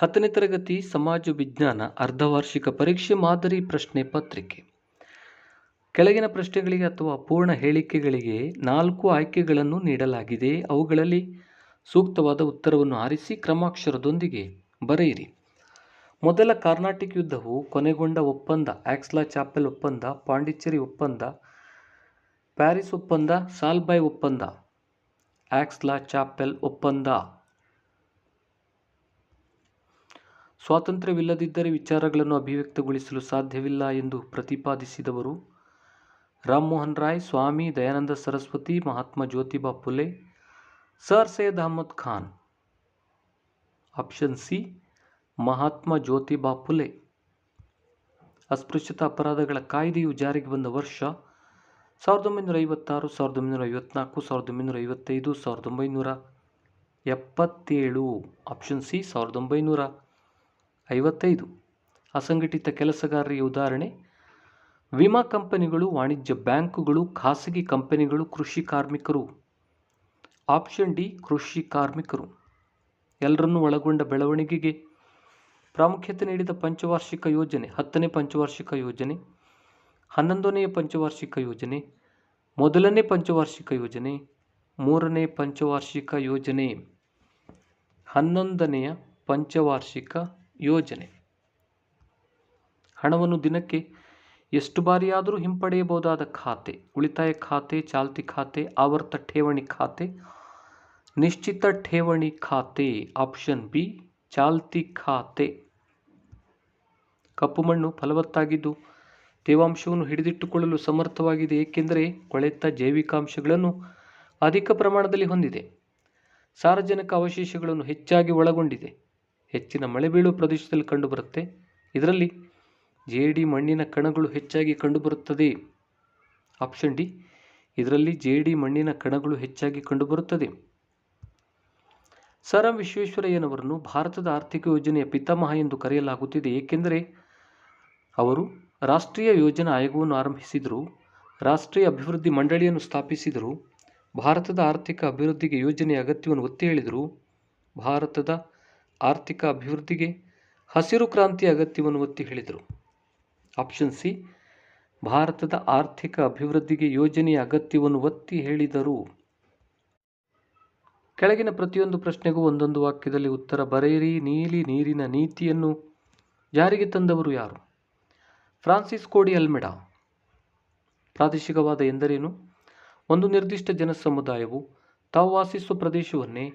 ಹತ್ತನೇ ತರಗತಿ ಸಮಾಜ ವಿಜ್ಞಾನ ಅರ್ಧವಾರ್ಷಿಕ ಪರೀಕ್ಷೆ ಮಾದರಿ ಪ್ರಶ್ನೆ ಪತ್ರಿಕೆ. ಕೆಳಗಿನ ಪ್ರಶ್ನೆಗಳಿಗೆ ಅಥವಾ ಪೂರ್ಣ ಹೇಳಿಕೆಗಳಿಗೆ ನಾಲ್ಕು ಆಯ್ಕೆಗಳನ್ನು ನೀಡಲಾಗಿದೆ. ಅವುಗಳಲ್ಲಿ ಸೂಕ್ತವಾದ ಉತ್ತರವನ್ನು ಆರಿಸಿ ಕ್ರಮಾಕ್ಷರದೊಂದಿಗೆ ಬರೆಯಿರಿ. ಮೊದಲ ಕಾರ್ನಾಟಿಕ್ ಯುದ್ಧವು ಕೊನೆಗೊಂಡ ಒಪ್ಪಂದ, ಆಕ್ಸ್ಲಾ ಚಾಪೆಲ್ ಒಪ್ಪಂದ, ಪಾಂಡಿಚೇರಿ ಒಪ್ಪಂದ, ಪ್ಯಾರಿಸ್ ಒಪ್ಪಂದ, ಸಾಲ್ಬಾಯ್ ಒಪ್ಪಂದ, ಆಕ್ಸ್ಲಾ ಚಾಪೆಲ್ ಒಪ್ಪಂದ. ಸ್ವಾತಂತ್ರ್ಯವಿಲ್ಲದಿದ್ದರೆ ವಿಚಾರಗಳನ್ನು ಅಭಿವ್ಯಕ್ತಗೊಳಿಸಲು ಸಾಧ್ಯವಿಲ್ಲ ಎಂದು ಪ್ರತಿಪಾದಿಸಿದವರು Rammohan Roy, Swami Dayananda Saraswati, Mahatma Jyotiba Phule, Sir Syed Ahmad Khan. Option C, Mahatma Jyotiba Phule. ಅಸ್ಪೃಶ್ಯತಾ ಅಪರಾಧಗಳ ಕಾಯ್ದೆಯು ಜಾರಿಗೆ ಬಂದ ವರ್ಷ ಸಾವಿರದ ಒಂಬೈನೂರ ಐವತ್ತಾರು, ಸಾವಿರದ ಒಂಬೈನೂರ ಐವತ್ನಾಲ್ಕು, ಸಾವಿರದ ಒಂಬೈನೂರ ಐವತ್ತೈದು, ಸಾವಿರದ ಒಂಬೈನೂರ ಎಪ್ಪತ್ತೇಳು. ಆಪ್ಷನ್ ಸಿ, ಸಾವಿರದ ಒಂಬೈನೂರ ಐವತ್ತೈದು. ಅಸಂಘಟಿತ ಕೆಲಸಗಾರರಿಗೆ ಉದಾಹರಣೆ, ವಿಮಾ ಕಂಪನಿಗಳು, ವಾಣಿಜ್ಯ ಬ್ಯಾಂಕುಗಳು, ಖಾಸಗಿ ಕಂಪನಿಗಳು, ಕೃಷಿ ಕಾರ್ಮಿಕರು. ಆಪ್ಷನ್ ಡಿ, ಕೃಷಿ ಕಾರ್ಮಿಕರು. ಎಲ್ಲರನ್ನೂ ಒಳಗೊಂಡ ಬೆಳವಣಿಗೆಗೆ ಪ್ರಾಮುಖ್ಯತೆ ನೀಡಿದ ಪಂಚವಾರ್ಷಿಕ ಯೋಜನೆ, ಹತ್ತನೇ ಪಂಚವಾರ್ಷಿಕ ಯೋಜನೆ ಹನ್ನೊಂದನೆಯ ಪಂಚವಾರ್ಷಿಕ ಯೋಜನೆ, ಮೊದಲನೇ ಪಂಚವಾರ್ಷಿಕ ಯೋಜನೆ, ಮೂರನೇ ಪಂಚವಾರ್ಷಿಕ ಯೋಜನೆ, ಹನ್ನೊಂದನೆಯ ಪಂಚವಾರ್ಷಿಕ ಯೋಜನೆ. ಹಣವನ್ನು ದಿನಕ್ಕೆ ಎಷ್ಟು ಬಾರಿಯಾದರೂ ಹಿಂಪಡೆಯಬಹುದಾದ ಖಾತೆ, ಉಳಿತಾಯ ಖಾತೆ, ಚಾಲ್ತಿ ಖಾತೆ, ಆವರ್ತ ಠೇವಣಿ ಖಾತೆ, ನಿಶ್ಚಿತ ಠೇವಣಿ ಖಾತೆ, ಆಪ್ಷನ್ ಬಿ, ಚಾಲ್ತಿ ಖಾತೆ. ಕಪ್ಪು ಮಣ್ಣು ಫಲವತ್ತಾಗಿದ್ದು ತೇವಾಂಶವನ್ನು ಹಿಡಿದಿಟ್ಟುಕೊಳ್ಳಲು ಸಮರ್ಥವಾಗಿದೆ, ಏಕೆಂದರೆ ಕೊಳೆತ ಜೈವಿಕಾಂಶಗಳನ್ನು ಅಧಿಕ ಪ್ರಮಾಣದಲ್ಲಿ ಹೊಂದಿದೆ. ಸಾರಜನಕ ಅವಶೇಷಗಳನ್ನು ಹೆಚ್ಚಾಗಿ ಒಳಗೊಂಡಿದೆ. ಹೆಚ್ಚಿನ ಮಳೆ ಬೀಳುವ ಪ್ರದೇಶದಲ್ಲಿ ಕಂಡುಬರುತ್ತೆ. ಇದರಲ್ಲಿ ಜೇಡಿ ಮಣ್ಣಿನ ಕಣಗಳು ಹೆಚ್ಚಾಗಿ ಕಂಡುಬರುತ್ತದೆ. ಆಪ್ಷನ್ ಡಿ, ಇದರಲ್ಲಿ ಜೇಡಿ ಮಣ್ಣಿನ ಕಣಗಳು ಹೆಚ್ಚಾಗಿ ಕಂಡುಬರುತ್ತದೆ. ಸರ್ ಎಂ ವಿಶ್ವೇಶ್ವರಯ್ಯನವರನ್ನು ಭಾರತದ ಆರ್ಥಿಕ ಯೋಜನೆಯ ಪಿತಾಮಹ ಎಂದು ಕರೆಯಲಾಗುತ್ತಿದೆ. ಏಕೆಂದರೆ ಅವರು ರಾಷ್ಟ್ರೀಯ ಯೋಜನಾ ಆಯೋಗವನ್ನು ಆರಂಭಿಸಿದರು, ರಾಷ್ಟ್ರೀಯ ಅಭಿವೃದ್ಧಿ ಮಂಡಳಿಯನ್ನು ಸ್ಥಾಪಿಸಿದರು, ಭಾರತದ ಆರ್ಥಿಕ ಅಭಿವೃದ್ಧಿಗೆ ಯೋಜನೆಯ ಅಗತ್ಯವನ್ನು ಒತ್ತಿ ಹೇಳಿದರು, ಭಾರತದ ಆರ್ಥಿಕ ಅಭಿವೃದ್ಧಿಗೆ ಹಸಿರು ಕ್ರಾಂತಿ ಅಗತ್ಯವನ್ನು ಒತ್ತಿ ಹೇಳಿದರು. ಆಪ್ಷನ್ ಸಿ, ಭಾರತದ ಆರ್ಥಿಕ ಅಭಿವೃದ್ಧಿಗೆ ಯೋಜನೆಯ ಅಗತ್ಯವನ್ನು ಒತ್ತಿ ಹೇಳಿದರು. ಕೆಳಗಿನ ಪ್ರತಿಯೊಂದು ಪ್ರಶ್ನೆಗೂ ಒಂದೊಂದು ವಾಕ್ಯದಲ್ಲಿ ಉತ್ತರ ಬರೆಯಿರಿ. ನೀಲಿ ನೀರಿನ ನೀತಿಯನ್ನು ಜಾರಿಗೆ ತಂದವರು ಯಾರು? ಫ್ರಾನ್ಸಿಸ್ ಕೋಡಿ ಅಲ್ಮೆಡಾ. ಪ್ರಾದೇಶಿಕವಾದ ಎಂದರೇನು? ಒಂದು ನಿರ್ದಿಷ್ಟ ಜನಸಮುದಾಯವು ತಾವು ವಾಸಿಸುವ ಪ್ರದೇಶವನ್ನೇ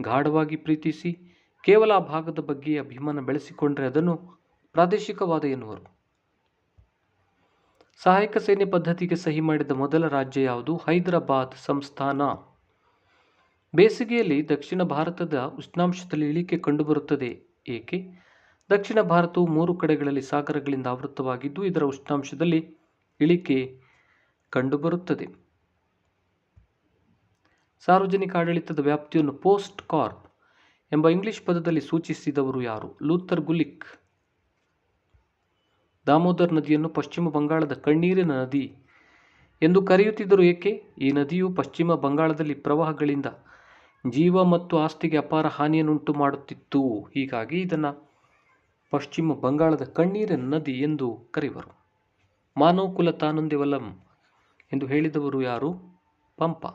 ಗಾಢವಾಗಿ ಪ್ರೀತಿಸಿ ಕೇವಲ ಆ ಭಾಗದ ಬಗ್ಗೆ ಅಭಿಮಾನ ಬೆಳೆಸಿಕೊಂಡರೆ ಅದನ್ನು ಪ್ರಾದೇಶಿಕವಾದ ಎನ್ನುವರು. ಸಹಾಯಕ ಸೇನೆ ಪದ್ಧತಿಗೆ ಸಹಿ ಮಾಡಿದ ಮೊದಲ ರಾಜ್ಯ ಯಾವುದು? ಹೈದರಾಬಾದ್ ಸಂಸ್ಥಾನ. ಬೇಸಿಗೆಯಲ್ಲಿ ದಕ್ಷಿಣ ಭಾರತದ ಉಷ್ಣಾಂಶದಲ್ಲಿ ಇಳಿಕೆ ಕಂಡುಬರುತ್ತದೆ. ಏಕೆ? ದಕ್ಷಿಣ ಭಾರತವು ಮೂರು ಕಡೆಗಳಲ್ಲಿ ಸಾಗರಗಳಿಂದ ಆವೃತವಾಗಿದ್ದು ಇದರ ಉಷ್ಣಾಂಶದಲ್ಲಿ ಇಳಿಕೆ ಕಂಡುಬರುತ್ತದೆ. ಸಾರ್ವಜನಿಕ ಆಡಳಿತದ ವ್ಯಾಪ್ತಿಯನ್ನು ಪೋಸ್ಟ್ ಕಾರ್ಪ್ ಎಂಬ ಇಂಗ್ಲಿಷ್ ಪದದಲ್ಲಿ ಸೂಚಿಸಿದವರು ಯಾರು? ಲೂಥರ್ ಗುಲಿಕ್. ದಾಮೋದರ್ ನದಿಯನ್ನು ಪಶ್ಚಿಮ ಬಂಗಾಳದ ಕಣ್ಣೀರಿನ ನದಿ ಎಂದು ಕರೆಯುತ್ತಿದ್ದರು. ಏಕೆ? ಈ ನದಿಯು ಪಶ್ಚಿಮ ಬಂಗಾಳದಲ್ಲಿ ಪ್ರವಾಹಗಳಿಂದ ಜೀವ ಮತ್ತು ಆಸ್ತಿಗೆ ಅಪಾರ ಹಾನಿಯನ್ನುಂಟು ಮಾಡುತ್ತಿತ್ತು. ಹೀಗಾಗಿ ಇದನ್ನು ಪಶ್ಚಿಮ ಬಂಗಾಳದ ಕಣ್ಣೀರಿನ ನದಿ ಎಂದು ಕರೆಯುವರು. ಮಾನವ ಕುಲ ತಾನೊಂದೇವಲಂ ಎಂದು ಹೇಳಿದವರು ಯಾರು? ಪಂಪ.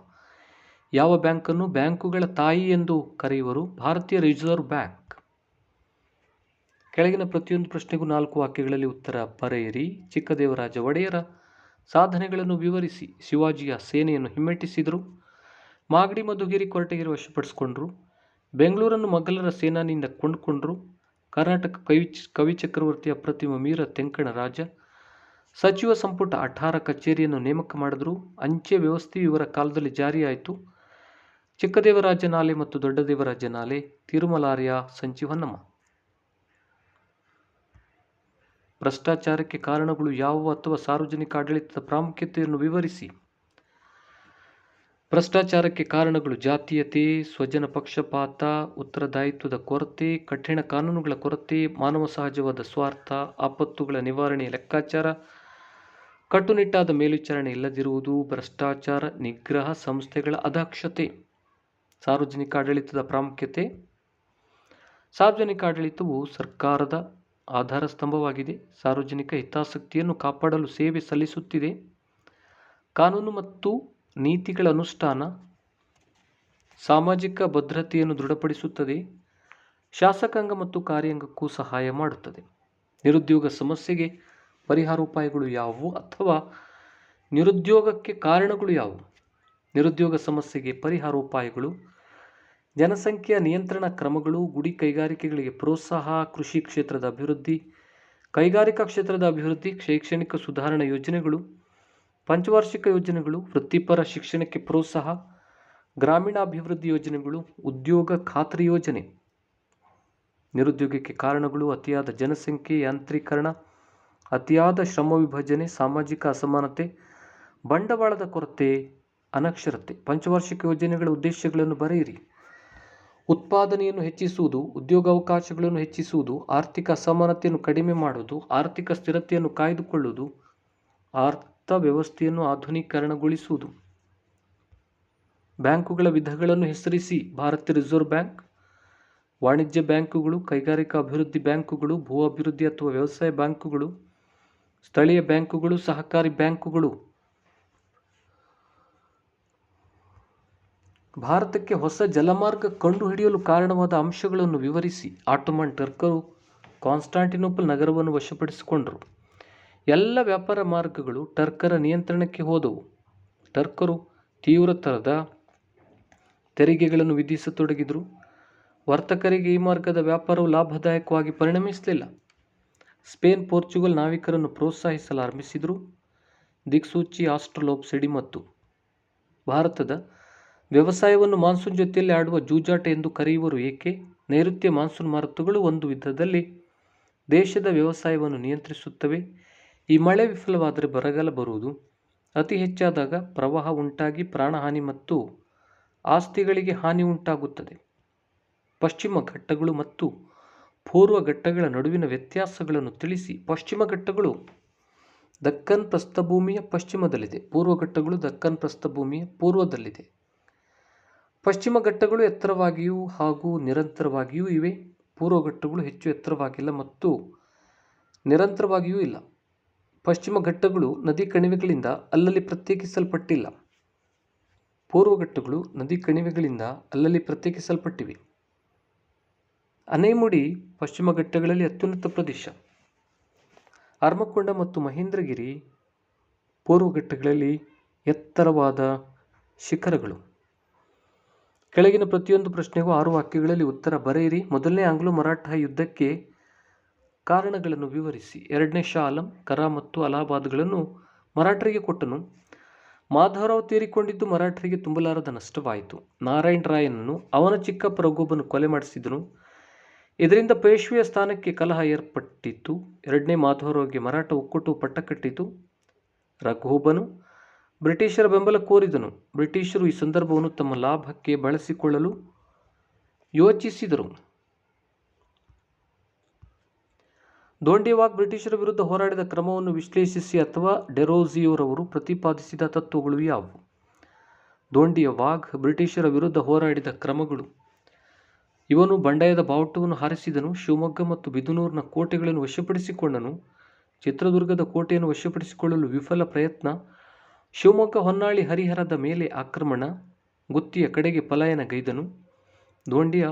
ಯಾವ ಬ್ಯಾಂಕನ್ನು ಬ್ಯಾಂಕುಗಳ ತಾಯಿ ಎಂದು ಕರೆಯುವರು? ಭಾರತೀಯ ರಿಸರ್ವ್ ಬ್ಯಾಂಕ್. ಕೆಳಗಿನ ಪ್ರತಿಯೊಂದು ಪ್ರಶ್ನೆಗೂ ನಾಲ್ಕು ವಾಕ್ಯಗಳಲ್ಲಿ ಉತ್ತರ ಬರೆಯಿರಿ. ಚಿಕ್ಕದೇವರಾಜ ಒಡೆಯರ ಸಾಧನೆಗಳನ್ನು ವಿವರಿಸಿ. ಶಿವಾಜಿಯ ಸೇನೆಯನ್ನು ಹಿಮ್ಮೆಟ್ಟಿಸಿದರು. ಮಾಗಡಿ ಮಧುಗಿರಿ ಕೊರಟೆಗೆ ವಶಪಡಿಸಿಕೊಂಡ್ರು. ಬೆಂಗಳೂರನ್ನು ಮೊಘಲರ ಸೇನಾನಿಯಿಂದ ಕೊಂಡುಕೊಂಡ್ರು. ಕರ್ನಾಟಕ ಕವಿ ಕವಿ ಚಕ್ರವರ್ತಿಯ ಪ್ರತಿಮ ಮೀರ ತೆಂಕಣ ರಾಜ. ಸಚಿವ ಸಂಪುಟ ಅಠಾರ ಕಚೇರಿಯನ್ನು ನೇಮಕ ಮಾಡಿದ್ರು. ಅಂಚೆ ವ್ಯವಸ್ಥೆಯು ಇವರ ಕಾಲದಲ್ಲಿ ಜಾರಿಯಾಯಿತು. ಚಿಕ್ಕದೇವರಾಜ ನಾಲೆ ಮತ್ತು ದೊಡ್ಡದೇವರಾಜನಾಲೆ, ತಿರುಮಲಾರ್ಯ ಸಂಚಿ ಹೊನ್ನಮ್ಮ ಭ್ರಷ್ಟಾಚಾರಕ್ಕೆ ಕಾರಣಗಳು ಯಾವುವು ಅಥವಾ ಸಾರ್ವಜನಿಕ ಆಡಳಿತದ ಪ್ರಾಮುಖ್ಯತೆಯನ್ನು ವಿವರಿಸಿ. ಭ್ರಷ್ಟಾಚಾರಕ್ಕೆ ಕಾರಣಗಳು ಜಾತೀಯತೆ, ಸ್ವಜನ ಪಕ್ಷಪಾತ, ಉತ್ತರದಾಯಿತ್ವದ ಕೊರತೆ, ಕಠಿಣ ಕಾನೂನುಗಳ ಕೊರತೆ, ಮಾನವ ಸಹಜವಾದ ಸ್ವಾರ್ಥ, ಆಪತ್ತುಗಳ ನಿವಾರಣೆ, ಲೆಕ್ಕಾಚಾರ, ಕಟ್ಟುನಿಟ್ಟಾದ ಮೇಲ್ವಿಚಾರಣೆ ಇಲ್ಲದಿರುವುದು, ಭ್ರಷ್ಟಾಚಾರ, ನಿಗ್ರಹ ಸಂಸ್ಥೆಗಳ ಅದಕ್ಷತೆ. ಸಾರ್ವಜನಿಕ ಆಡಳಿತದ ಪ್ರಾಮುಖ್ಯತೆ. ಸಾರ್ವಜನಿಕ ಆಡಳಿತವು ಸರ್ಕಾರದ ಆಧಾರ ಸ್ತಂಭವಾಗಿದೆ. ಸಾರ್ವಜನಿಕ ಹಿತಾಸಕ್ತಿಯನ್ನು ಕಾಪಾಡಲು ಸೇವೆ ಸಲ್ಲಿಸುತ್ತಿದೆ. ಕಾನೂನು ಮತ್ತು ನೀತಿಗಳ ಅನುಷ್ಠಾನ ಸಾಮಾಜಿಕ ಭದ್ರತೆಯನ್ನು ದೃಢಪಡಿಸುತ್ತದೆ. ಶಾಸಕಾಂಗ ಮತ್ತು ಕಾರ್ಯಾಂಗಕ್ಕೂ ಸಹಾಯ ಮಾಡುತ್ತದೆ. ನಿರುದ್ಯೋಗ ಸಮಸ್ಯೆಗೆ ಪರಿಹಾರೋಪಾಯಗಳು ಯಾವುವು ಅಥವಾ ನಿರುದ್ಯೋಗಕ್ಕೆ ಕಾರಣಗಳು ಯಾವುವು? ನಿರುದ್ಯೋಗ ಸಮಸ್ಯೆಗೆ ಪರಿಹಾರೋಪಾಯಗಳು ಜನಸಂಖ್ಯೆಯ ನಿಯಂತ್ರಣ ಕ್ರಮಗಳು, ಗುಡಿ ಕೈಗಾರಿಕೆಗಳಿಗೆ ಪ್ರೋತ್ಸಾಹ, ಕೃಷಿ ಕ್ಷೇತ್ರದ ಅಭಿವೃದ್ಧಿ, ಕೈಗಾರಿಕಾ ಕ್ಷೇತ್ರದ ಅಭಿವೃದ್ಧಿ, ಶೈಕ್ಷಣಿಕ ಸುಧಾರಣಾ ಯೋಜನೆಗಳು, ಪಂಚವಾರ್ಷಿಕ ಯೋಜನೆಗಳು, ವೃತ್ತಿಪರ ಶಿಕ್ಷಣಕ್ಕೆ ಪ್ರೋತ್ಸಾಹ, ಗ್ರಾಮೀಣಾಭಿವೃದ್ಧಿ ಯೋಜನೆಗಳು, ಉದ್ಯೋಗ ಖಾತ್ರಿ ಯೋಜನೆ. ನಿರುದ್ಯೋಗಕ್ಕೆ ಕಾರಣಗಳು ಅತಿಯಾದ ಜನಸಂಖ್ಯೆ ಯಾಂತ್ರೀಕರಣ, ಅತಿಯಾದ ಶ್ರಮ ವಿಭಜನೆ, ಸಾಮಾಜಿಕ ಅಸಮಾನತೆ, ಬಂಡವಾಳದ ಕೊರತೆ ಅನಕ್ಷರತೆ. ಪಂಚವಾರ್ಷಿಕ ಯೋಜನೆಗಳ ಉದ್ದೇಶಗಳನ್ನು ಬರೆಯಿರಿ. ಉತ್ಪಾದನೆಯನ್ನು ಹೆಚ್ಚಿಸುವುದು, ಉದ್ಯೋಗಾವಕಾಶಗಳನ್ನು ಹೆಚ್ಚಿಸುವುದು, ಆರ್ಥಿಕ ಅಸಮಾನತೆಯನ್ನು ಕಡಿಮೆ ಮಾಡುವುದು, ಆರ್ಥಿಕ ಸ್ಥಿರತೆಯನ್ನು ಕಾಯ್ದುಕೊಳ್ಳುವುದು ಅರ್ಥ ವ್ಯವಸ್ಥೆಯನ್ನು ಆಧುನೀಕರಣಗೊಳಿಸುವುದು. ಬ್ಯಾಂಕುಗಳ ವಿಧಗಳನ್ನು ಹೆಸರಿಸಿ. ಭಾರತೀಯ ರಿಸರ್ವ್ ಬ್ಯಾಂಕ್, ವಾಣಿಜ್ಯ ಬ್ಯಾಂಕುಗಳು, ಕೈಗಾರಿಕಾ ಅಭಿವೃದ್ಧಿ ಬ್ಯಾಂಕುಗಳು, ಭೂ ಅಭಿವೃದ್ಧಿ ಅಥವಾ ವ್ಯವಸಾಯ ಬ್ಯಾಂಕುಗಳು, ಸ್ಥಳೀಯ ಬ್ಯಾಂಕುಗಳು, ಸಹಕಾರಿ ಬ್ಯಾಂಕುಗಳು. ಭಾರತಕ್ಕೆ ಹೊಸ ಜಲಮಾರ್ಗ ಕಂಡುಹಿಡಿಯಲು ಕಾರಣವಾದ ಅಂಶಗಳನ್ನು ವಿವರಿಸಿ ಆಟೋಮನ್ ಟರ್ಕರು ಕಾನ್ಸ್ಟಾಂಟಿನೋಪಲ್ ನಗರವನ್ನು ವಶಪಡಿಸಿಕೊಂಡರು. ಎಲ್ಲ ವ್ಯಾಪಾರ ಮಾರ್ಗಗಳು ಟರ್ಕರ ನಿಯಂತ್ರಣಕ್ಕೆ ಹೋದವು. ಟರ್ಕರು ತೀವ್ರತರದ ತೆರಿಗೆಗಳನ್ನು ವಿಧಿಸತೊಡಗಿದರು. ವರ್ತಕರಿಗೆ ಈ ಮಾರ್ಗದ ವ್ಯಾಪಾರವು ಲಾಭದಾಯಕವಾಗಿ ಪರಿಣಮಿಸಲಿಲ್ಲ. ಸ್ಪೇನ್ ಪೋರ್ಚುಗಲ್ ನಾವಿಕರನ್ನು ಪ್ರೋತ್ಸಾಹಿಸಲು ಆರಂಭಿಸಿದರು. ದಿಕ್ಸೂಚಿ ಆಸ್ಟ್ರಲೋಪ್ಸಿಡಿ ಮತ್ತು ಭಾರತದ ವ್ಯವಸಾಯವನ್ನು ಮಾನ್ಸೂನ್ ಜೊತೆಯಲ್ಲಿ ಆಡುವ ಜೂಜಾಟ ಎಂದು ಕರೆಯುವರು. ಏಕೆ? ನೈಋತ್ಯ ಮಾನ್ಸೂನ್ ಮಾರುತಗಳು ಒಂದು ವಿಧದಲ್ಲಿ ದೇಶದ ವ್ಯವಸಾಯವನ್ನು ನಿಯಂತ್ರಿಸುತ್ತವೆ. ಈ ಮಳೆ ವಿಫಲವಾದರೆ ಬರಗಾಲ ಬರುವುದು. ಅತಿ ಹೆಚ್ಚಾದಾಗ ಪ್ರವಾಹ ಉಂಟಾಗಿ ಪ್ರಾಣಹಾನಿ ಮತ್ತು ಆಸ್ತಿಗಳಿಗೆ ಹಾನಿ ಉಂಟಾಗುತ್ತದೆ. ಪಶ್ಚಿಮ ಘಟ್ಟಗಳು ಮತ್ತು ಪೂರ್ವ ಘಟ್ಟಗಳ ನಡುವಿನ ವ್ಯತ್ಯಾಸಗಳನ್ನು ತಿಳಿಸಿ. ಪಶ್ಚಿಮ ಘಟ್ಟಗಳು ದಕ್ಕನ್ ಪ್ರಸ್ಥಭೂಮಿಯ ಪಶ್ಚಿಮದಲ್ಲಿದೆ. ಪೂರ್ವ ಘಟ್ಟಗಳು ದಕ್ಕನ್ ಪ್ರಸ್ಥಭೂಮಿಯ ಪೂರ್ವದಲ್ಲಿದೆ. ಪಶ್ಚಿಮ ಘಟ್ಟಗಳು ಎತ್ತರವಾಗಿಯೂ ಹಾಗೂ ನಿರಂತರವಾಗಿಯೂ ಇವೆ. ಪೂರ್ವ ಘಟ್ಟಗಳು ಹೆಚ್ಚು ಎತ್ತರವಾಗಿಲ್ಲ ಮತ್ತು ನಿರಂತರವಾಗಿಯೂ ಇಲ್ಲ. ಪಶ್ಚಿಮ ಘಟ್ಟಗಳು ನದಿ ಕಣಿವೆಗಳಿಂದ ಅಲ್ಲಲ್ಲಿ ಪ್ರತ್ಯೇಕಿಸಲ್ಪಟ್ಟಿಲ್ಲ. ಪೂರ್ವ ಘಟ್ಟಗಳು ನದಿ ಕಣಿವೆಗಳಿಂದ ಅಲ್ಲಲ್ಲಿ ಪ್ರತ್ಯೇಕಿಸಲ್ಪಟ್ಟಿವೆ. ಅನೇಮುಡಿ ಪಶ್ಚಿಮ ಘಟ್ಟಗಳಲ್ಲಿ ಅತ್ಯುನ್ನತ ಪ್ರದೇಶ. ಅರ್ಮಕೊಂಡ ಮತ್ತು ಮಹೇಂದ್ರಗಿರಿ ಪೂರ್ವ ಘಟ್ಟಗಳಲ್ಲಿ ಎತ್ತರವಾದ ಶಿಖರಗಳು. ಕೆಳಗಿನ ಪ್ರತಿಯೊಂದು ಪ್ರಶ್ನೆಗೂ ಆರು ವಾಕ್ಯಗಳಲ್ಲಿ ಉತ್ತರ ಬರೆಯಿರಿ. ಮೊದಲನೇ ಆಂಗ್ಲೋ ಮರಾಠ ಯುದ್ಧಕ್ಕೆ ಕಾರಣಗಳನ್ನು ವಿವರಿಸಿ. ಎರಡನೇ ಶಾ ಆಲಂ ಕರಾ ಮತ್ತು ಅಲಹಾಬಾದ್ಗಳನ್ನು ಮರಾಠರಿಗೆ ಕೊಟ್ಟನು. ಮಾಧವರಾವ್ ತೀರಿಕೊಂಡಿದ್ದು ಮರಾಠರಿಗೆ ತುಂಬಲಾರದ ನಷ್ಟವಾಯಿತು. ನಾರಾಯಣ್ ರಾಯನನ್ನು ಅವನ ಚಿಕ್ಕಪ್ಪ ರಘುಬನು ಕೊಲೆ ಮಾಡಿಸಿದನು. ಇದರಿಂದ ಪೇಶ್ವೆಯ ಸ್ಥಾನಕ್ಕೆ ಕಲಹ ಏರ್ಪಟ್ಟಿತು ಎರಡನೇ ಮಾಧವರಾವ್ಗೆ ಮರಾಠ ಒಕ್ಕೂಟವು ಪಟ್ಟ ಕಟ್ಟಿತು ರಘುಬನು ಬ್ರಿಟಿಷರ ಬೆಂಬಲ ಕೋರಿದನು. ಬ್ರಿಟಿಷರು ಈ ಸಂದರ್ಭವನ್ನು ತಮ್ಮ ಲಾಭಕ್ಕೆ ಬಳಸಿಕೊಳ್ಳಲು ಯೋಚಿಸಿದರು. ದೋಂಡೇವಾಗ್ ಬ್ರಿಟಿಷರ ವಿರುದ್ಧ ಹೋರಾಡಿದ ಕ್ರಮವನ್ನು ವಿಶ್ಲೇಷಿಸಿ ಅಥವಾ ಡೆರೋಜಿಯೋರವರು ಪ್ರತಿಪಾದಿಸಿದ ತತ್ವಗಳು ಯಾವುವು? ದೋಂಡಿಯ ವಾಘ್ ಬ್ರಿಟಿಷರ ವಿರುದ್ಧ ಹೋರಾಡಿದ ಕ್ರಮಗಳು. ಇವನು ಬಂಡಾಯದ ಬಾವುಟವನ್ನು ಹಾರಿಸಿದನು, ಶಿವಮೊಗ್ಗ ಮತ್ತು ಬಿದನೂರಿನ ಕೋಟೆಗಳನ್ನು ವಶಪಡಿಸಿಕೊಂಡನು, ಚಿತ್ರದುರ್ಗದ ಕೋಟೆಯನ್ನು ವಶಪಡಿಸಿಕೊಳ್ಳಲು ವಿಫಲ ಪ್ರಯತ್ನ ಶಿವಮೊಗ್ಗ ಹೊನ್ನಾಳಿ ಹರಿಹರದ ಮೇಲೆ ಆಕ್ರಮಣ, ಗುತ್ತಿಯ ಕಡೆಗೆ ಪಲಾಯನಗೈದನು ದೋಂಡಿಯ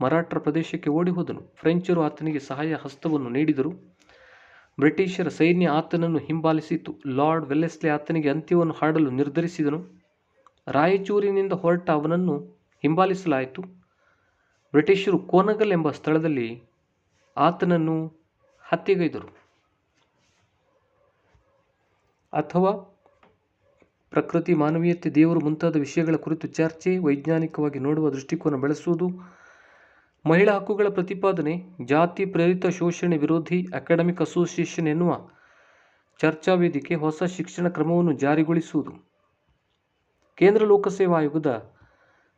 ಮರಾಠರ ಪ್ರದೇಶಕ್ಕೆ ಓಡಿ ಹೋದನು. ಫ್ರೆಂಚರು ಆತನಿಗೆ ಸಹಾಯ ಹಸ್ತವನ್ನು ನೀಡಿದರು. ಬ್ರಿಟಿಷರ ಸೈನ್ಯ ಆತನನ್ನು ಹಿಂಬಾಲಿಸಿತು. ಲಾರ್ಡ್ ವೆಲ್ಲೆಸ್ಲೆ ಆತನಿಗೆ ಅಂತ್ಯವನ್ನು ಹಾಡಲು ನಿರ್ಧರಿಸಿದನು. ರಾಯಚೂರಿನಿಂದ ಹೊರಟ ಅವನನ್ನು ಹಿಂಬಾಲಿಸಲಾಯಿತು. ಬ್ರಿಟಿಷರು ಕೋನಗಲ್ ಎಂಬ ಸ್ಥಳದಲ್ಲಿ ಆತನನ್ನು ಹತ್ಯೆಗೈದರು. ಅಥವಾ ಪ್ರಕೃತಿ ಮಾನವೀಯತೆ ದೇವರು ಮುಂತಾದ ವಿಷಯಗಳ ಕುರಿತು ಚರ್ಚೆ, ವೈಜ್ಞಾನಿಕವಾಗಿ ನೋಡುವ ದೃಷ್ಟಿಕೋನ ಬೆಳೆಸುವುದು. ಮಹಿಳಾ ಹಕ್ಕುಗಳ ಪ್ರತಿಪಾದನೆ, ಜಾತಿ, ಪ್ರೇರಿತ ಶೋಷಣೆ ವಿರೋಧಿ, ಅಕಾಡೆಮಿಕ್ ಅಸೋಸಿಯೇಷನ್ ಎನ್ನುವ ಚರ್ಚಾ ವೇದಿಕೆ ಹೊಸ ಶಿಕ್ಷಣ ಕ್ರಮವನ್ನು ಜಾರಿಗೊಳಿಸುವುದು. ಕೇಂದ್ರ ಲೋಕಸೇವಾ ಆಯೋಗದ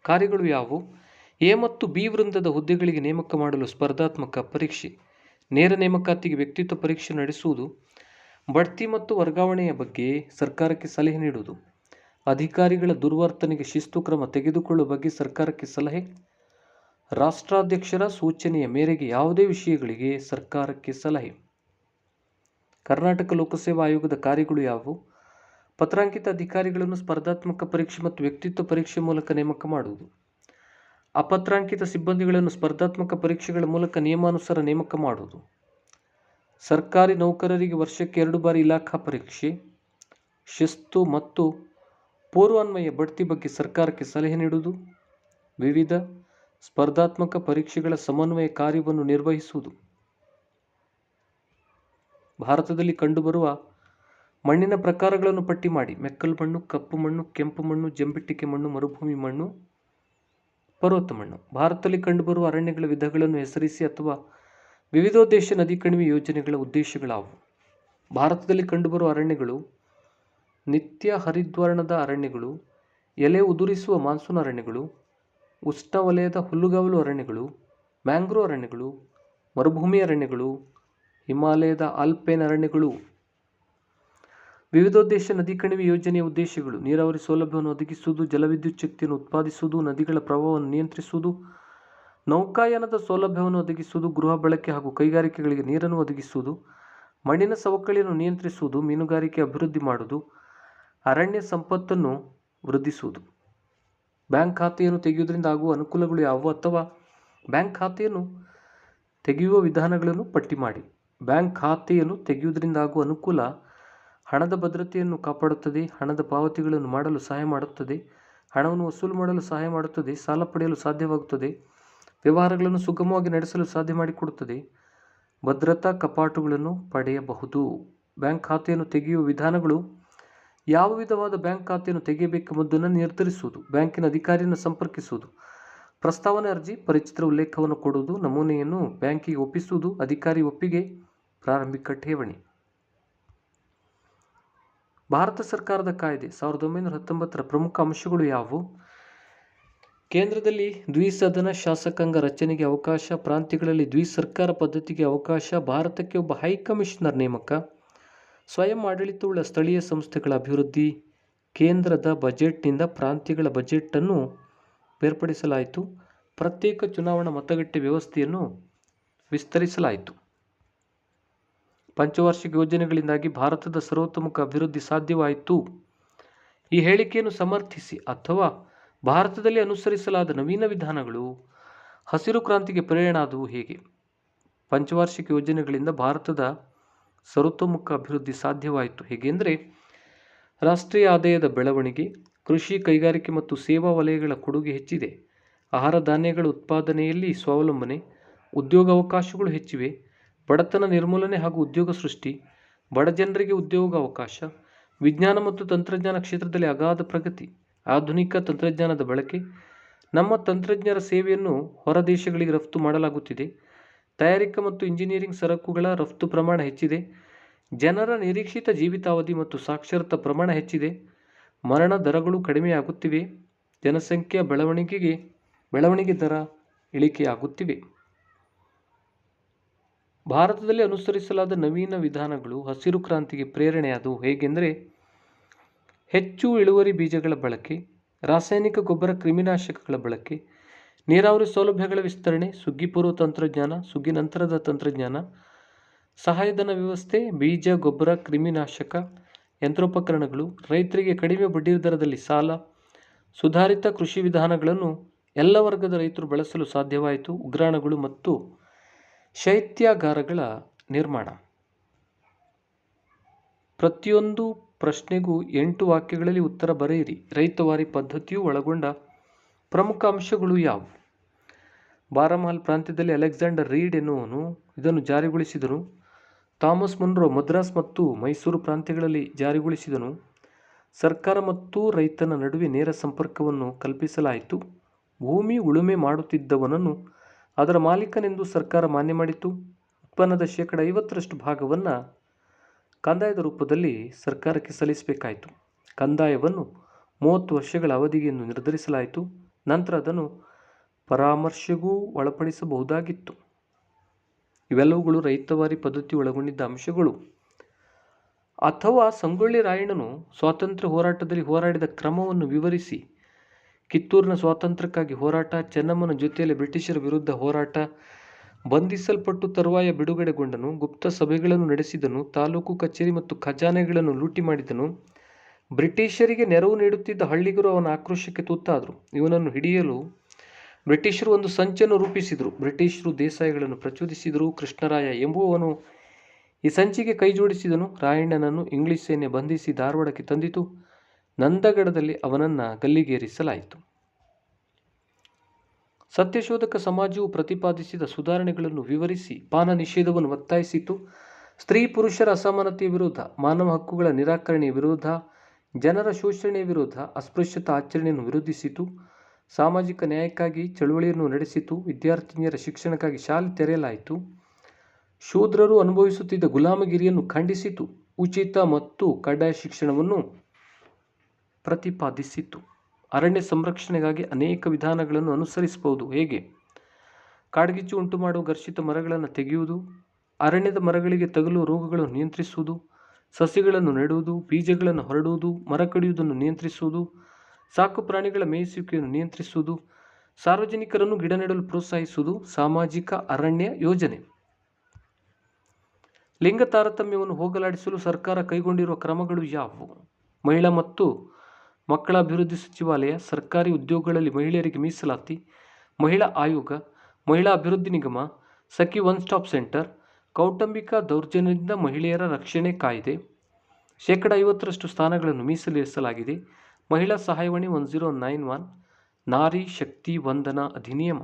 ಕಾರ್ಯಗಳು ಯಾವುವು? ಎ ಮತ್ತು ಬಿ ವೃಂದದ ಹುದ್ದೆಗಳಿಗೆ ನೇಮಕ ಮಾಡಲು ಸ್ಪರ್ಧಾತ್ಮಕ ಪರೀಕ್ಷೆ, ನೇರ ನೇಮಕಾತಿಗೆ ವ್ಯಕ್ತಿತ್ವ ಪರೀಕ್ಷೆ ನಡೆಸುವುದು, ಬಡ್ತಿ ಮತ್ತು ವರ್ಗಾವಣೆಯ ಬಗ್ಗೆ ಸರ್ಕಾರಕ್ಕೆ ಸಲಹೆ ನೀಡುವುದು. ಅಧಿಕಾರಿಗಳ ದುರ್ವರ್ತನೆಗೆ ಶಿಸ್ತು ಕ್ರಮ ತೆಗೆದುಕೊಳ್ಳುವ ಬಗ್ಗೆ ಸರ್ಕಾರಕ್ಕೆ ಸಲಹೆ? ರಾಷ್ಟ್ರಾಧ್ಯಕ್ಷರ ಸೂಚನೆಯ ಮೇರೆಗೆ ಯಾವುದೇ ವಿಷಯಗಳಿಗೆ ಸರ್ಕಾರಕ್ಕೆ ಸಲಹೆ? ಕರ್ನಾಟಕ ಲೋಕಸೇವಾ ಆಯೋಗದ ಕಾರ್ಯಗಳು ಯಾವುವು? ಪತ್ರಾಂಕಿತ ಅಧಿಕಾರಿಗಳನ್ನು ಸ್ಪರ್ಧಾತ್ಮಕ ಪರೀಕ್ಷೆ ಮತ್ತು ವ್ಯಕ್ತಿತ್ವ ಪರೀಕ್ಷೆ ಮೂಲಕ ನೇಮಕ ಮಾಡುವುದು. ಅಪತ್ರಾಂಕಿತ ಸಿಬ್ಬಂದಿಗಳನ್ನು ಸ್ಪರ್ಧಾತ್ಮಕ ಪರೀಕ್ಷೆಗಳ ಮೂಲಕ ನಿಯಮಾನುಸಾರ ನೇಮಕ ಮಾಡುವುದು. ಸರ್ಕಾರಿ ನೌಕರರಿಗೆ ವರ್ಷಕ್ಕೆ ಎರಡು ಬಾರಿ ಇಲಾಖಾ ಪರೀಕ್ಷೆ. ಶಿಸ್ತು ಮತ್ತು ಪೂರ್ವಾನ್ವಯ ಬಡ್ತಿ ಬಗ್ಗೆ ಸರ್ಕಾರಕ್ಕೆ ಸಲಹೆ ನೀಡುವುದು, ವಿವಿಧ ಸ್ಪರ್ಧಾತ್ಮಕ ಪರೀಕ್ಷೆಗಳ ಸಮನ್ವಯ ಕಾರ್ಯವನ್ನು ನಿರ್ವಹಿಸುವುದು. ಭಾರತದಲ್ಲಿ ಕಂಡುಬರುವ ಮಣ್ಣಿನ ಪ್ರಕಾರಗಳನ್ನು ಪಟ್ಟಿ ಮಾಡಿ, ಮೆಕ್ಕಲು ಮಣ್ಣು, ಕಪ್ಪು ಮಣ್ಣು, ಕೆಂಪು ಮಣ್ಣು ಜಂಬಿಟ್ಟಿಕೆ ಮಣ್ಣು, ಮರುಭೂಮಿ ಮಣ್ಣು, ಪರ್ವತ ಮಣ್ಣು. ಭಾರತದಲ್ಲಿ ಕಂಡುಬರುವ ಅರಣ್ಯಗಳ ವಿಧಗಳನ್ನು ಹೆಸರಿಸಿ ಅಥವಾ ವಿವಿಧೋದ್ದೇಶ ನದಿ ಕಣಿವೆ ಯೋಜನೆಗಳ ಉದ್ದೇಶಗಳಾವು. ಭಾರತದಲ್ಲಿ ಕಂಡುಬರುವ ಅರಣ್ಯಗಳು ನಿತ್ಯ ಹರಿದ್ವರ್ಣದ ಅರಣ್ಯಗಳು, ಎಲೆ ಉದುರಿಸುವ ಮಾನ್ಸೂನ್ ಅರಣ್ಯಗಳು, ಉಷ್ಣವಲಯದ ಹುಲ್ಲುಗಾವಲು ಅರಣ್ಯಗಳು ಮ್ಯಾಂಗ್ರೋ ಅರಣ್ಯಗಳು, ಮರುಭೂಮಿ ಅರಣ್ಯಗಳು, ಹಿಮಾಲಯದ ಆಲ್ಪೈನ್ ಅರಣ್ಯಗಳು. ವಿವಿಧೋದ್ದೇಶ ನದಿ ಕಣಿವೆ ಯೋಜನೆಯ ಉದ್ದೇಶಗಳು, ನೀರಾವರಿ ಸೌಲಭ್ಯವನ್ನು ಒದಗಿಸುವುದು, ಜಲವಿದ್ಯುತ್ ಶಕ್ತಿಯನ್ನು ಉತ್ಪಾದಿಸುವುದು, ನದಿಗಳ ಪ್ರವಾಹವನ್ನು ನಿಯಂತ್ರಿಸುವುದು, ನೌಕಾಯಾನದ ಸೌಲಭ್ಯವನ್ನು ಒದಗಿಸುವುದು, ಗೃಹ ಬಳಕೆ ಹಾಗೂ ಕೈಗಾರಿಕೆಗಳಿಗೆ ನೀರನ್ನು ಒದಗಿಸುವುದು, ಮಣ್ಣಿನ ಸವಕಳಿಯನ್ನು ನಿಯಂತ್ರಿಸುವುದು, ಮೀನುಗಾರಿಕೆ ಅಭಿವೃದ್ಧಿ ಮಾಡುವುದು ಅರಣ್ಯ ಸಂಪತ್ತನ್ನು ವೃದ್ಧಿಸುವುದು. ಬ್ಯಾಂಕ್ ಖಾತೆಯನ್ನು ತೆಗೆಯುವುದರಿಂದ ಆಗುವ ಅನುಕೂಲಗಳು ಯಾವುವು ಅಥವಾ ಬ್ಯಾಂಕ್ ಖಾತೆಯನ್ನು ತೆಗೆಯುವ ವಿಧಾನಗಳನ್ನು ಪಟ್ಟಿ ಮಾಡಿ. ಬ್ಯಾಂಕ್ ಖಾತೆಯನ್ನು ತೆಗೆಯುವುದರಿಂದ ಆಗುವ ಅನುಕೂಲ ಹಣದ ಭದ್ರತೆಯನ್ನು ಕಾಪಾಡುತ್ತದೆ, ಹಣದ ಪಾವತಿಗಳನ್ನು ಮಾಡಲು ಸಹಾಯ ಮಾಡುತ್ತದೆ, ಹಣವನ್ನು ವಸೂಲು ಮಾಡಲು ಸಹಾಯ ಮಾಡುತ್ತದೆ, ಸಾಲ ಪಡೆಯಲು ಸಾಧ್ಯವಾಗುತ್ತದೆ, ವ್ಯವಹಾರಗಳನ್ನು ಸುಗಮವಾಗಿ ನಡೆಸಲು ಸಾಧ್ಯ ಮಾಡಿಕೊಡುತ್ತದೆ, ಭದ್ರತಾ ಕಪಾಟುಗಳನ್ನು ಪಡೆಯಬಹುದು. ಬ್ಯಾಂಕ್ ಖಾತೆಯನ್ನು ತೆಗೆಯುವ ವಿಧಾನಗಳು ಯಾವ ವಿಧವಾದ ಬ್ಯಾಂಕ್ ಖಾತೆಯನ್ನು ತೆಗೆಯಬೇಕೆಂಬುದನ್ನು ನಿರ್ಧರಿಸುವುದು, ಬ್ಯಾಂಕಿನ ಅಧಿಕಾರಿಯನ್ನು ಸಂಪರ್ಕಿಸುವುದು, ಪ್ರಸ್ತಾವನೆ ಅರ್ಜಿ ಪರಿಚಿತ್ರ ಉಲ್ಲೇಖವನ್ನು ಕೊಡುವುದು, ನಮೂನೆಯನ್ನು ಬ್ಯಾಂಕಿಗೆ ಒಪ್ಪಿಸುವುದು, ಅಧಿಕಾರಿ ಒಪ್ಪಿಗೆ, ಪ್ರಾರಂಭಿಕ ಠೇವಣಿ. ಭಾರತ ಸರ್ಕಾರದ ಕಾಯ್ದೆ, ಸಾವಿರದ ಒಂಬೈನೂರ ಹತ್ತೊಂಬತ್ತರ ಪ್ರಮುಖ ಅಂಶಗಳು ಯಾವುವು? ಕೇಂದ್ರದಲ್ಲಿ ದ್ವಿಸದನ ಶಾಸಕಾಂಗ ರಚನೆಗೆ ಅವಕಾಶ, ಪ್ರಾಂತ್ಯಗಳಲ್ಲಿ ದ್ವಿಸರ್ಕಾರ ಪದ್ಧತಿಗೆ ಅವಕಾಶ, ಭಾರತಕ್ಕೆ ಒಬ್ಬ ಹೈಕಮಿಷನರ್ ನೇಮಕ ಸ್ವಯಂ ಆಡಳಿತವುಳ್ಳ ಸ್ಥಳೀಯ ಸಂಸ್ಥೆಗಳ ಅಭಿವೃದ್ಧಿ, ಕೇಂದ್ರದ ಬಜೆಟ್ನಿಂದ ಪ್ರಾಂತ್ಯಗಳ ಬಜೆಟನ್ನು ಬೇರ್ಪಡಿಸಲಾಯಿತು. ಪ್ರತ್ಯೇಕ ಚುನಾವಣಾ ಮತಗಟ್ಟೆ ವ್ಯವಸ್ಥೆಯನ್ನು ವಿಸ್ತರಿಸಲಾಯಿತು. ಪಂಚವಾರ್ಷಿಕ ಯೋಜನೆಗಳಿಂದಾಗಿ ಭಾರತದ ಸರ್ವತೋಮುಖ ಅಭಿವೃದ್ಧಿ ಸಾಧ್ಯವಾಯಿತು. ಈ ಹೇಳಿಕೆಯನ್ನು ಸಮರ್ಥಿಸಿ ಅಥವಾ ಭಾರತದಲ್ಲಿ ಅನುಸರಿಸಲಾದ ನವೀನ ವಿಧಾನಗಳು ಹಸಿರು ಕ್ರಾಂತಿಗೆ ಪ್ರೇರಣಾದವು ಹೇಗೆ? ಪಂಚವಾರ್ಷಿಕ ಯೋಜನೆಗಳಿಂದ ಭಾರತದ ಸರ್ವತೋಮುಖ ಅಭಿವೃದ್ಧಿ ಸಾಧ್ಯವಾಯಿತು. ಹೇಗೆಂದರೆ, ರಾಷ್ಟ್ರೀಯ ಆದಾಯದ ಬೆಳವಣಿಗೆ, ಕೃಷಿ ಕೈಗಾರಿಕೆ ಮತ್ತು ಸೇವಾ ವಲಯಗಳ ಕೊಡುಗೆ ಹೆಚ್ಚಿದೆ. ಆಹಾರ ಧಾನ್ಯಗಳ ಉತ್ಪಾದನೆಯಲ್ಲಿ ಸ್ವಾವಲಂಬನೆ ಉದ್ಯೋಗಾವಕಾಶಗಳು ಹೆಚ್ಚಿವೆ. ಬಡತನ ನಿರ್ಮೂಲನೆ ಹಾಗೂ ಉದ್ಯೋಗ ಸೃಷ್ಟಿ, ಬಡ ಜನರಿಗೆ ಉದ್ಯೋಗ ಅವಕಾಶ, ವಿಜ್ಞಾನ ಮತ್ತು ತಂತ್ರಜ್ಞಾನ ಕ್ಷೇತ್ರದಲ್ಲಿ ಅಗಾಧ ಪ್ರಗತಿ, ಆಧುನಿಕ ತಂತ್ರಜ್ಞಾನದ ಬಳಕೆ, ನಮ್ಮ ತಂತ್ರಜ್ಞರ ಸೇವೆಯನ್ನು ಹೊರ ದೇಶಗಳಿಗೆ ರಫ್ತು ಮಾಡಲಾಗುತ್ತಿದೆ. ತಯಾರಿಕಾ ಮತ್ತು ಇಂಜಿನಿಯರಿಂಗ್ ಸರಕುಗಳ ರಫ್ತು ಪ್ರಮಾಣ ಹೆಚ್ಚಿದೆ. ಜನರ ನಿರೀಕ್ಷಿತ ಜೀವಿತಾವಧಿ ಮತ್ತು ಸಾಕ್ಷರತಾ ಪ್ರಮಾಣ ಹೆಚ್ಚಿದೆ. ಮರಣ ದರಗಳು ಕಡಿಮೆಯಾಗುತ್ತಿವೆ. ಜನಸಂಖ್ಯೆಯ ಬೆಳವಣಿಗೆಗೆ, ಬೆಳವಣಿಗೆ ದರ ಇಳಿಕೆಯಾಗುತ್ತಿವೆ. ಭಾರತದಲ್ಲಿ ಅನುಸರಿಸಲಾದ ನವೀನ ವಿಧಾನಗಳು ಹಸಿರು ಕ್ರಾಂತಿಗೆ ಪ್ರೇರಣೆಯಾದವು. ಹೇಗೆಂದರೆ, ಹೆಚ್ಚು ಇಳುವರಿ ಬೀಜಗಳ ಬಳಕೆ, ರಾಸಾಯನಿಕ ಗೊಬ್ಬರ ಕ್ರಿಮಿನಾಶಕಗಳ ಬಳಕೆ ನೀರಾವರಿ ಸೌಲಭ್ಯಗಳ ವಿಸ್ತರಣೆ, ಸುಗ್ಗಿ ಪೂರ್ವ ತಂತ್ರಜ್ಞಾನ, ಸುಗ್ಗಿ ನಂತರದ ತಂತ್ರಜ್ಞಾನ, ಸಹಾಯಧನ ವ್ಯವಸ್ಥೆ, ಬೀಜ, ಗೊಬ್ಬರ, ಕ್ರಿಮಿನಾಶಕ, ಯಂತ್ರೋಪಕರಣಗಳು, ರೈತರಿಗೆ ಕಡಿಮೆ ಬಡ್ಡಿ ದರದಲ್ಲಿ ಸಾಲ, ಸುಧಾರಿತ ಕೃಷಿ ವಿಧಾನಗಳನ್ನು ಎಲ್ಲ ವರ್ಗದ ರೈತರು ಬಳಸಲು ಸಾಧ್ಯವಾಯಿತು. ಉಗ್ರಾಣಗಳು ಮತ್ತು ಶೈತ್ಯಾಗಾರಗಳ ನಿರ್ಮಾಣ. ಪ್ರತಿಯೊಂದು ಪ್ರಶ್ನೆಗೂ ಎಂಟು ವಾಕ್ಯಗಳಲ್ಲಿ ಉತ್ತರ ಬರೆಯಿರಿ. ರೈತವಾರಿ ಪದ್ಧತಿಯು ಒಳಗೊಂಡ ಪ್ರಮುಖ ಅಂಶಗಳು ಯಾವುವು? ಬಾರಾಮಹಲ್ ಪ್ರಾಂತ್ಯದಲ್ಲಿ ಅಲೆಕ್ಸಾಂಡರ್ ರೀಡ್ ಎನ್ನುವನು ಇದನ್ನು ಜಾರಿಗೊಳಿಸಿದನು. ಥಾಮಸ್ ಮುನ್ರೋ ಮದ್ರಾಸ್ ಮತ್ತು ಮೈಸೂರು ಪ್ರಾಂತ್ಯಗಳಲ್ಲಿ ಜಾರಿಗೊಳಿಸಿದನು. ಸರ್ಕಾರ ಮತ್ತು ರೈತನ ನಡುವೆ ನೇರ ಸಂಪರ್ಕವನ್ನು ಕಲ್ಪಿಸಲಾಯಿತು. ಭೂಮಿ ಉಳುಮೆ ಮಾಡುತ್ತಿದ್ದವನನ್ನು ಅದರ ಮಾಲೀಕನೆಂದು ಸರ್ಕಾರ ಮಾನ್ಯ ಮಾಡಿತು. ಉತ್ಪನ್ನದ ಶೇಕಡ ಐವತ್ತರಷ್ಟು ಭಾಗವನ್ನು ಕಂದಾಯದ ರೂಪದಲ್ಲಿ ಸರ್ಕಾರಕ್ಕೆ ಸಲ್ಲಿಸಬೇಕಾಯಿತು. ಕಂದಾಯವನ್ನು ಮೂವತ್ತು ವರ್ಷಗಳ ಅವಧಿಗೆ ನಿರ್ಧರಿಸಲಾಯಿತು. ನಂತರ ಅದನ್ನು ಪರಾಮರ್ಶೆಗೂ ಒಳಪಡಿಸಬಹುದಾಗಿತ್ತು. ಇವೆಲ್ಲವುಗಳು ರೈತವಾರಿ ಪದ್ಧತಿ ಒಳಗೊಂಡಿದ್ದ ಅಂಶಗಳು. ಅಥವಾ ಸಂಗೊಳ್ಳಿ ರಾಯಣ್ಣನು ಸ್ವಾತಂತ್ರ್ಯ ಹೋರಾಟದಲ್ಲಿ ಹೋರಾಡಿದ ಕ್ರಮವನ್ನು ವಿವರಿಸಿ, ಕಿತ್ತೂರಿನ ಸ್ವಾತಂತ್ರ್ಯಕ್ಕಾಗಿ ಹೋರಾಟ, ಚೆನ್ನಮ್ಮನ ಜೊತೆಯಲ್ಲಿ ಬ್ರಿಟಿಷರ ವಿರುದ್ಧ ಹೋರಾಟ, ಬಂಧಿಸಲ್ಪಟ್ಟು ತರುವಾಯ ಬಿಡುಗಡೆಗೊಂಡನು, ಗುಪ್ತ ಸಭೆಗಳನ್ನು ನಡೆಸಿದನು, ತಾಲೂಕು ಕಚೇರಿ ಮತ್ತು ಖಜಾನೆಗಳನ್ನು ಲೂಟಿ ಮಾಡಿದನು, ಬ್ರಿಟಿಷರಿಗೆ ನೆರವು ನೀಡುತ್ತಿದ್ದ ಹಳ್ಳಿಗರು ಅವನ ಆಕ್ರೋಶಕ್ಕೆ ತುತ್ತಾದರು. ಇವನನ್ನು ಹಿಡಿಯಲು ಬ್ರಿಟಿಷರು ಒಂದು ಸಂಚನ್ನು ರೂಪಿಸಿದರು. ಬ್ರಿಟಿಷರು ದೇಸಾಯಿಗಳನ್ನು ಪ್ರಚೋದಿಸಿದರು. ಕೃಷ್ಣರಾಯ ಎಂಬುವವನು ಈ ಸಂಚಿಗೆ ಕೈಜೋಡಿಸಿದನು ರಾಯಣ್ಣನನ್ನು ಇಂಗ್ಲಿಷ್ ಸೇನೆ ಬಂಧಿಸಿ ಧಾರವಾಡಕ್ಕೆ ತಂದಿತು. ನಂದಗಡದಲ್ಲಿ ಅವನನ್ನು ಗಲ್ಲಿಗೇರಿಸಲಾಯಿತು. ಸತ್ಯಶೋಧಕ ಸಮಾಜವು ಪ್ರತಿಪಾದಿಸಿದ ಸುಧಾರಣೆಗಳನ್ನು ವಿವರಿಸಿ ಪಾನ ನಿಷೇಧವನ್ನು ಒತ್ತಾಯಿಸಿತು ಸ್ತ್ರೀ ಪುರುಷರ ಅಸಮಾನತೆಯ ವಿರುದ್ಧ, ಮಾನವ ಹಕ್ಕುಗಳ ನಿರಾಕರಣೆಯ ವಿರುದ್ಧ, ಜನರ ಶೋಷಣೆಯ ವಿರುದ್ಧ ಅಸ್ಪೃಶ್ಯತಾ ಆಚರಣೆಯನ್ನು ವಿರೋಧಿಸಿತು. ಸಾಮಾಜಿಕ ನ್ಯಾಯಕ್ಕಾಗಿ ಚಳುವಳಿಯನ್ನು ನಡೆಸಿತು. ವಿದ್ಯಾರ್ಥಿನಿಯರ ಶಿಕ್ಷಣಕ್ಕಾಗಿ ಶಾಲೆ ತೆರೆಯಲಾಯಿತು. ಶೂದ್ರರು ಅನುಭವಿಸುತ್ತಿದ್ದ ಗುಲಾಮಗಿರಿಯನ್ನು ಖಂಡಿಸಿತು. ಉಚಿತ ಮತ್ತು ಕಡ್ಡಾಯ ಶಿಕ್ಷಣವನ್ನು ಪ್ರತಿಪಾದಿಸಿತು. ಅರಣ್ಯ ಸಂರಕ್ಷಣೆಗಾಗಿ ಅನೇಕ ವಿಧಾನಗಳನ್ನು ಅನುಸರಿಸಬಹುದು. ಹೇಗೆ? ಕಾಡ್ಗಿಚ್ಚು ಉಂಟು ಮಾಡುವ ಘರ್ಷಿತ ಮರಗಳನ್ನು ತೆಗೆಯುವುದು, ಅರಣ್ಯದ ಮರಗಳಿಗೆ ತಗಲುವ ರೋಗಗಳನ್ನು ನಿಯಂತ್ರಿಸುವುದು, ಸಸಿಗಳನ್ನು ನೆಡುವುದು, ಬೀಜಗಳನ್ನು ಹರಡುವುದು, ಮರ ಕಡಿಯುವುದನ್ನು ನಿಯಂತ್ರಿಸುವುದು ಸಾಕು ಪ್ರಾಣಿಗಳ ಮೇಯಿಸುವಿಕೆಯನ್ನು ನಿಯಂತ್ರಿಸುವುದು, ಸಾರ್ವಜನಿಕರನ್ನು ಗಿಡ ನೆಡಲು ಪ್ರೋತ್ಸಾಹಿಸುವುದು ಸಾಮಾಜಿಕ ಅರಣ್ಯ ಯೋಜನೆ. ಲಿಂಗ ತಾರತಮ್ಯವನ್ನು ಹೋಗಲಾಡಿಸಲು ಸರ್ಕಾರ ಕೈಗೊಂಡಿರುವ ಕ್ರಮಗಳು ಯಾವುವು? ಮಹಿಳಾ ಮತ್ತು ಮಕ್ಕಳ ಅಭಿವೃದ್ಧಿ ಸಚಿವಾಲಯ, ಸರ್ಕಾರಿ ಉದ್ಯೋಗಗಳಲ್ಲಿ ಮಹಿಳೆಯರಿಗೆ ಮೀಸಲಾತಿ, ಮಹಿಳಾ ಆಯೋಗ, ಮಹಿಳಾ ಅಭಿವೃದ್ಧಿ ನಿಗಮ, ಸಖಿ ಒನ್ ಸ್ಟಾಪ್ ಸೆಂಟರ್, ಕೌಟುಂಬಿಕ ದೌರ್ಜನ್ಯದಿಂದ ಮಹಿಳೆಯರ ರಕ್ಷಣೆ ಕಾಯ್ದೆ, ಶೇಕಡ ಐವತ್ತರಷ್ಟು ಸ್ಥಾನಗಳನ್ನು ಮೀಸಲಿರಿಸಲಾಗಿದೆ. ಮಹಿಳಾ ಸಹಾಯವಾಣಿ one zero nine one, Nari Shakti ವಂದನಾ ಅಧಿನಿಯಮ.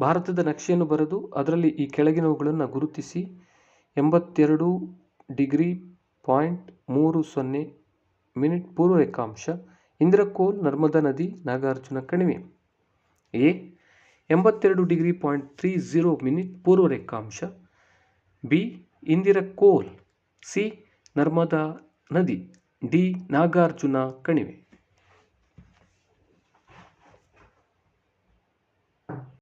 ಭಾರತದ ನಕ್ಷೆಯನ್ನು ಬರೆದು ಅದರಲ್ಲಿ ಈ ಕೆಳಗಿನವುಗಳನ್ನು ಗುರುತಿಸಿ, ಎಂಬತ್ತೆರಡು ಡಿಗ್ರಿ ಪಾಯಿಂಟ್ ಮೂರು ಸೊನ್ನೆ ಮಿನಿಟ್ ಪೂರ್ವ ರೇಖಾಂಶ ಇಂದ್ರಕೋಲ್ ನರ್ಮದಾ ನದಿ, ನಾಗಾರ್ಜುನ ಕಣಿವೆ. ಎ, ಎಂಬತ್ತೆರಡು degree point three zero minute ಪೂರ್ವ ರೇಖಾಂಶ ಬಿ, ಇಂದಿರಕೋಲ್. ಸಿ, ನರ್ಮದಾ ನದಿ ಡಿ ನಾಗಾರ್ಜುನ ಕಣಿವೆ.